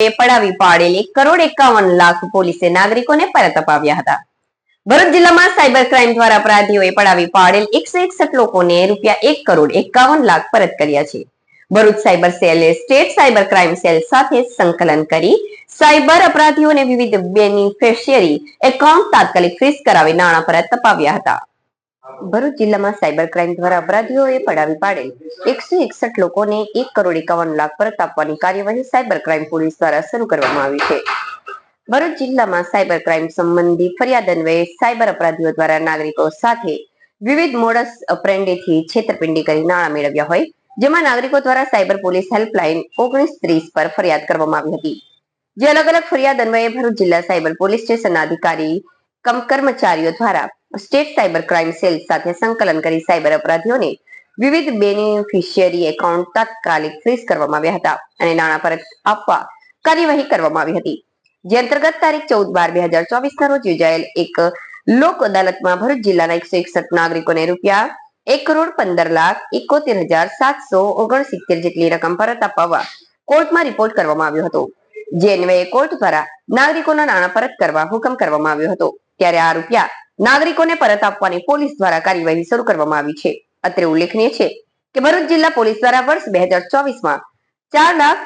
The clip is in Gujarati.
પડાવી પાડેલ કરોડ એકાવન લાખ પોલીસે નાગરિકોને પરત અપાવ્યા હતા. ભરૂચ જિલ્લામાં સાયબર ક્રાઇમ દ્વારા અપરાધીઓએ પડાવી પાડેલ એકસો એકસઠ લોકોને રૂપિયા એક કરોડ એકાવન લાખ પરત કર્યા છે. ભરૂચ સાયબર સેલે સ્ટેટ સાયબર ક્રાઇમ સેલ સાથે સંકલન કરી સાયબર અપરાધીઓને વિવિધ બેનિફિશિયરી એકાઉન્ટ તાત્કાલિક ફ્રીઝ કરાવી નાણાં પરત અપાવ્યા હતા. ભરૂચ જિલ્લામાં સાયબર ક્રાઇમ દ્વારા અપરાધીઓએ પડાવી પાડેલ એકસો એકસઠ લોકોને એક કરોડ એકાવન લાખ પરત આપવાની કાર્યવાહી સાયબર ક્રાઇમ પોલીસ દ્વારા શરૂ કરવામાં આવી છે. ભરૂચ જિલ્લામાં સાયબર ક્રાઇમ સંબંધી ફરિયાદ અન્વયે સાયબર અપરાધીઓ દ્વારા નાગરિકો સાથે વિવિધ મોડસ ઓપરેન્ડીથી છેતરપિંડી કરી નાણાં મેળવ્યા હોય, જેમાં નાગરિકો દ્વારા સાયબર પોલીસ હેલ્પલાઇન ઓગણીસ ત્રીસ પર ફરિયાદ કરવામાં આવી હતી. જે અલગ અલગ ફરિયાદ અન્વયે ભરૂચ જિલ્લા સાયબર પોલીસ સ્ટેશનના અધિકારી કર્મચારીઓ દ્વારા સ્ટેટ સાયબર ક્રાઇમ સેલ સાથે સંકલન કરી સાયબર અપરાધીઓને વિવિધ બેનિફિશિયરી એકાઉન્ટ તાત્કાલિક ફ્રીઝ કરવામાં આવ્યા હતા અને નાણાં પરત આપવા કાર્યવાહી કરવામાં આવી હતી. જે અંતર્ગત તારીખ ચૌદ બાર બે હજાર ચોવીસ ના રોજ યોજાયેલ એક લોક અદાલતમાં ભરૂચ જિલ્લાના એકસો એકસઠ નાગરિકોને રૂપિયા એક કરોડ પંદર લાખ એકોતેર હજાર સાતસો ઓગણસિત્તેર જેટલી રકમ પરત અપાવવા કોર્ટમાં રિપોર્ટ કરવામાં આવ્યો હતો. જે અન્વયે કોર્ટ દ્વારા નાગરિકોના નાણાં પરત કરવા હુકમ કરવામાં આવ્યો હતો. ત્યારે આ રૂપિયા નાગરિકોને પરત આપવાની પોલીસ દ્વારા કાર્યવાહી શરૂ કરવામાં આવી છે. અત્રે ઉલ્લેખનીય છે કે ભરૂચ જિલ્લા પોલીસ દ્વારા વર્ષ બે હજાર ચોવીસમાં ચાર લાખ